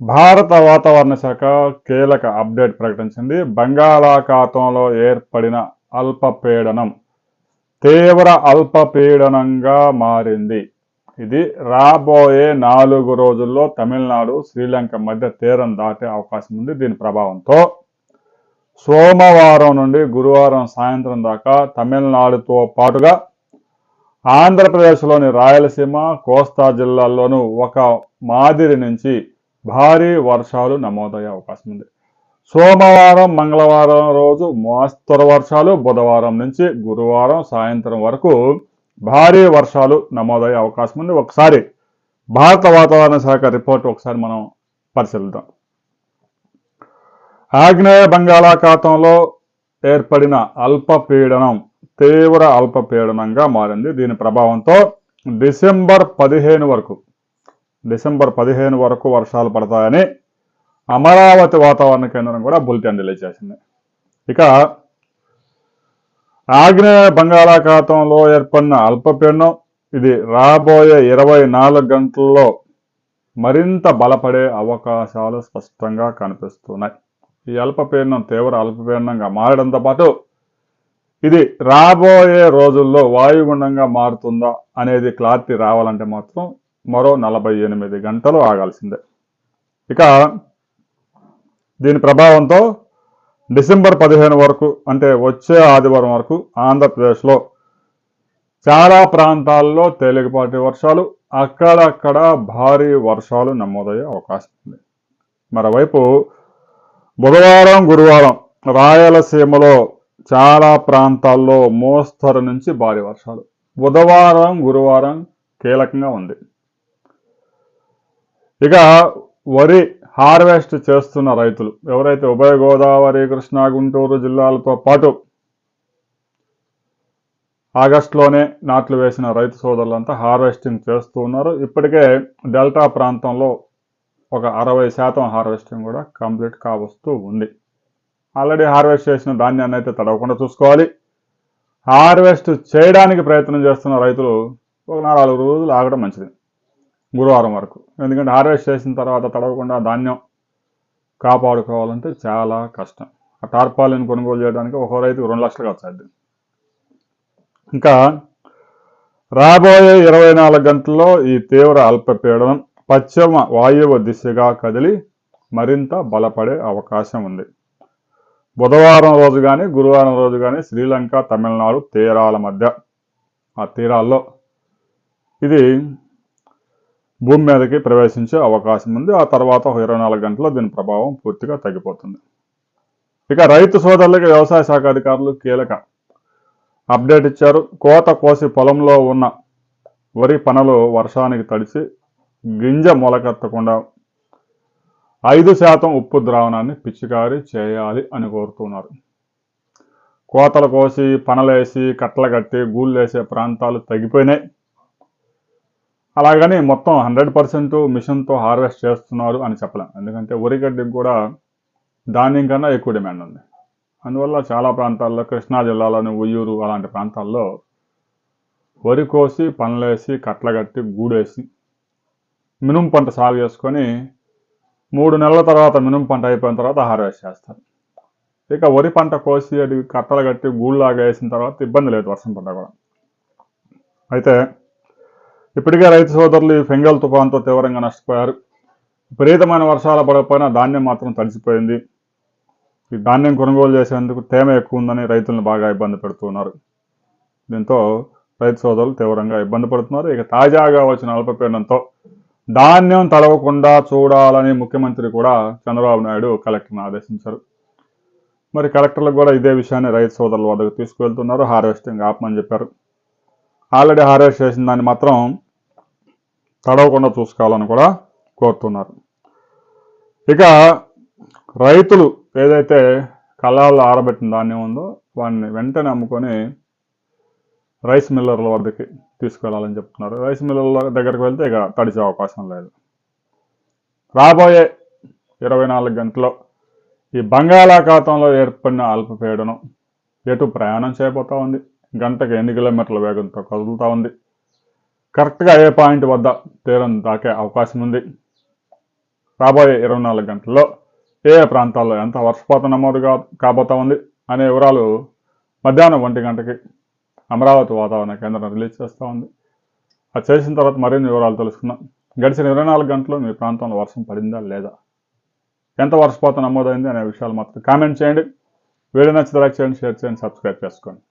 భారత వాతావరణ శాఖ కీలక అప్డేట్ ప్రకటించింది. బంగాళాఖాతంలో ఏర్పడిన అల్పపీడనం తీవ్ర అల్పపీడనంగా మారింది. ఇది రాబోయే నాలుగు రోజుల్లో తమిళనాడు శ్రీలంక మధ్య తీరం దాటే అవకాశం ఉంది. దీని ప్రభావంతో సోమవారం నుండి గురువారం సాయంత్రం దాకా తమిళనాడుతో పాటుగా ఆంధ్రప్రదేశ్లోని రాయలసీమ కోస్తా జిల్లాల్లోనూ ఒక మాదిరి నుంచి భారీ వర్షాలు నమోదయ్యే అవకాశం ఉంది. సోమవారం మంగళవారం రోజు మోస్తరు వర్షాలు. బుధవారం నుంచి గురువారం సాయంత్రం వరకు భారీ వర్షాలు నమోదయ్యే అవకాశం ఉంది. ఒకసారి భారత వాతావరణ శాఖ రిపోర్ట్ ఒకసారి మనం పరిశీలిద్దాం. ఆగ్నేయ బంగాళాఖాతంలో ఏర్పడిన అల్పపీడనం తీవ్ర అల్పపీడనంగా మారింది. దీని ప్రభావంతో డిసెంబర్ పదిహేను వరకు డిసెంబర్ పదిహేను వరకు వర్షాలు పడతాయని అమరావతి వాతావరణ కేంద్రం కూడా బులెటిన్ రిలీజ్ చేసింది. ఇక ఆగ్నేయ బంగాళాఖాతంలో ఏర్పడిన అల్పపీడనం ఇది రాబోయే ఇరవై నాలుగు గంటల్లో మరింత బలపడే అవకాశాలు స్పష్టంగా కనిపిస్తున్నాయి. ఈ అల్పపీడనం తీవ్ర అల్పపీడనంగా మారడంతో పాటు ఇది రాబోయే రోజుల్లో వాయుగుండంగా మారుతుందా అనేది క్లారిటీ రావాలంటే మాత్రం మరో నలభై ఎనిమిది గంటలు ఆగాల్సిందే. ఇక దీని ప్రభావంతో డిసెంబర్ పదిహేను వరకు అంటే వచ్చే ఆదివారం వరకు ఆంధ్రప్రదేశ్లో చాలా ప్రాంతాల్లో తేలికపాటి వర్షాలు అక్కడక్కడ భారీ వర్షాలు నమోదయ్యే అవకాశం ఉంది. మరోవైపు బుధవారం గురువారం రాయలసీమలో చాలా ప్రాంతాల్లో మోస్తరు నుంచి భారీ వర్షాలు. బుధవారం గురువారం కీలకంగా ఉంది. ఇక వరి హార్వెస్ట్ చేస్తున్న రైతులు ఎవరైతే ఉభయ గోదావరి కృష్ణా గుంటూరు జిల్లాలతో పాటు ఆగస్టులోనే నాట్లు వేసిన రైతు సోదరులంతా హార్వెస్టింగ్ చేస్తూ ఉన్నారు. ఇప్పటికే డెల్టా ప్రాంతంలో ఒక అరవై శాతం హార్వెస్టింగ్ కూడా కంప్లీట్ కావస్తూ ఉంది. ఆల్రెడీ హార్వెస్ట్ చేసిన ధాన్యాన్ని అయితే తడవకుండా చూసుకోవాలి. హార్వెస్ట్ చేయడానికి ప్రయత్నం చేస్తున్న రైతులు ఒక నాలుగు రోజులు ఆగడం మంచిది. గురువారం వరకు. ఎందుకంటే హార్వెస్ట్ చేసిన తర్వాత తడవకుండా ధాన్యం కాపాడుకోవాలంటే చాలా కష్టం. ఆ టార్పాలిన్ కొనుగోలు చేయడానికి ఒక రైతుకు రెండు లక్షలు ఖర్చు ఇంకా రాబోయే ఇరవై నాలుగు గంటల్లో ఈ తీవ్ర అల్పపీడనం పశ్చిమ వాయువ దిశగా కదిలి మరింత బలపడే అవకాశం ఉంది. బుధవారం రోజు కానీ గురువారం రోజు కానీ శ్రీలంక తమిళనాడు తీరాల మధ్య ఆ తీరాల్లో ఇది భూమి మీదకి ప్రవేశించే అవకాశం ఉంది. ఆ తర్వాత ఒక ఇరవై నాలుగు గంటల్లో దీని ప్రభావం పూర్తిగా తగ్గిపోతుంది. ఇక రైతు సోదరులకు వ్యవసాయ శాఖ అధికారులు కీలక అప్డేట్ ఇచ్చారు. కోత కోసి పొలంలో ఉన్న వరి పనలు వర్షానికి తడిసి గింజ మొలకెత్తకుండా ఐదు శాతం ఉప్పు ద్రావణాన్ని పిచికారీ చేయాలి అని కోరుతున్నారు. కోతలు కోసి పనలేసి కట్టలు కట్టి గూళ్ళు వేసే ప్రాంతాలు తగ్గిపోయినాయి. అలాగని మొత్తం హండ్రెడ్ పర్సెంట్ మిషన్తో హార్వెస్ట్ చేస్తున్నారు అని చెప్పలేం. ఎందుకంటే వరిగడ్డికి కూడా ధాన్యం కన్నా ఎక్కువ డిమాండ్ ఉంది. అందువల్ల చాలా ప్రాంతాల్లో కృష్ణా జిల్లాలోని ఉయ్యూరు అలాంటి ప్రాంతాల్లో వరి కోసి పనులేసి కట్టలు గూడేసి మినుము పంట సాగు చేసుకొని మూడు నెలల తర్వాత మినుము పంట అయిపోయిన తర్వాత హార్వెస్ట్ చేస్తారు. ఇక వరి పంట కోసి అది కట్టలు కట్టి గూళ్ళలాగా వేసిన తర్వాత ఇబ్బంది లేదు వర్షం పంట కూడా. అయితే ఇప్పటికే రైతు సోదరులు ఈ ఫెంగల్ తుఫాన్తో తీవ్రంగా నష్టపోయారు. విపరీతమైన వర్షాలు పడకపోయినా ధాన్యం మాత్రం తడిసిపోయింది. ఈ ధాన్యం కొనుగోలు చేసేందుకు తేమ ఎక్కువ ఉందని రైతులను బాగా ఇబ్బంది పెడుతున్నారు. దీంతో రైతు సోదరులు తీవ్రంగా ఇబ్బంది పడుతున్నారు. ఇక తాజాగా వచ్చిన అల్పపీడనంతో ధాన్యం తడవకుండా చూడాలని ముఖ్యమంత్రి కూడా చంద్రబాబు నాయుడు కలెక్టర్ని ఆదేశించారు. మరి కలెక్టర్లకు కూడా ఇదే విషయాన్ని రైతు సోదరుల వద్దకు తీసుకువెళ్తున్నారు. హార్వెస్టింగ్ ఆపమని చెప్పారు. ఆల్రెడీ హార్వెస్ట్ చేసిన దాన్ని మాత్రం తడవకుండా చూసుకోవాలని కూడా కోరుతున్నారు. ఇక రైతులు ఏదైతే కళాల్లో ఆరబెట్టిన ధాన్యం ఉందో వాడిని వెంటనే అమ్ముకొని రైస్ మిల్లర్ల వద్దకి తీసుకెళ్ళాలని చెప్తున్నారు. రైస్ మిల్లర్ల దగ్గరికి వెళ్తే ఇక తడిచే అవకాశం లేదు. రాబోయే ఇరవై నాలుగు గంటల్లో ఈ బంగాళాఖాతంలో ఏర్పడిన అల్పపీడనం ఎటు ప్రయాణం చేయబోతా ఉంది? గంటకు ఎన్ని కిలోమీటర్ల వేగంతో కదులుతూ ఉంది. కరెక్ట్గా ఏ పాయింట్ వద్ద తీరం దాకే అవకాశం ఉంది. రాబోయే ఇరవై నాలుగు గంటల్లో ఏ ఏ ప్రాంతాల్లో ఎంత వర్షపాతం నమోదు కాబోతా ఉంది అనే వివరాలు మధ్యాహ్నం ఒంటి గంటకి అమరావతి వాతావరణ కేంద్రం రిలీజ్ చేస్తూ ఉంది. అది చేసిన తర్వాత మరిన్ని వివరాలు తెలుసుకుందాం. గడిచిన ఇరవై నాలుగు గంటలు మీ ప్రాంతంలో వర్షం పడిందా లేదా? ఎంత వర్షపాతం నమోదైంది అనే విషయాలు మాత్రం కామెంట్ చేయండి. వీడియో నచ్చితే లైక్ చేయండి షేర్ చేయండి సబ్స్క్రైబ్ చేసుకోండి.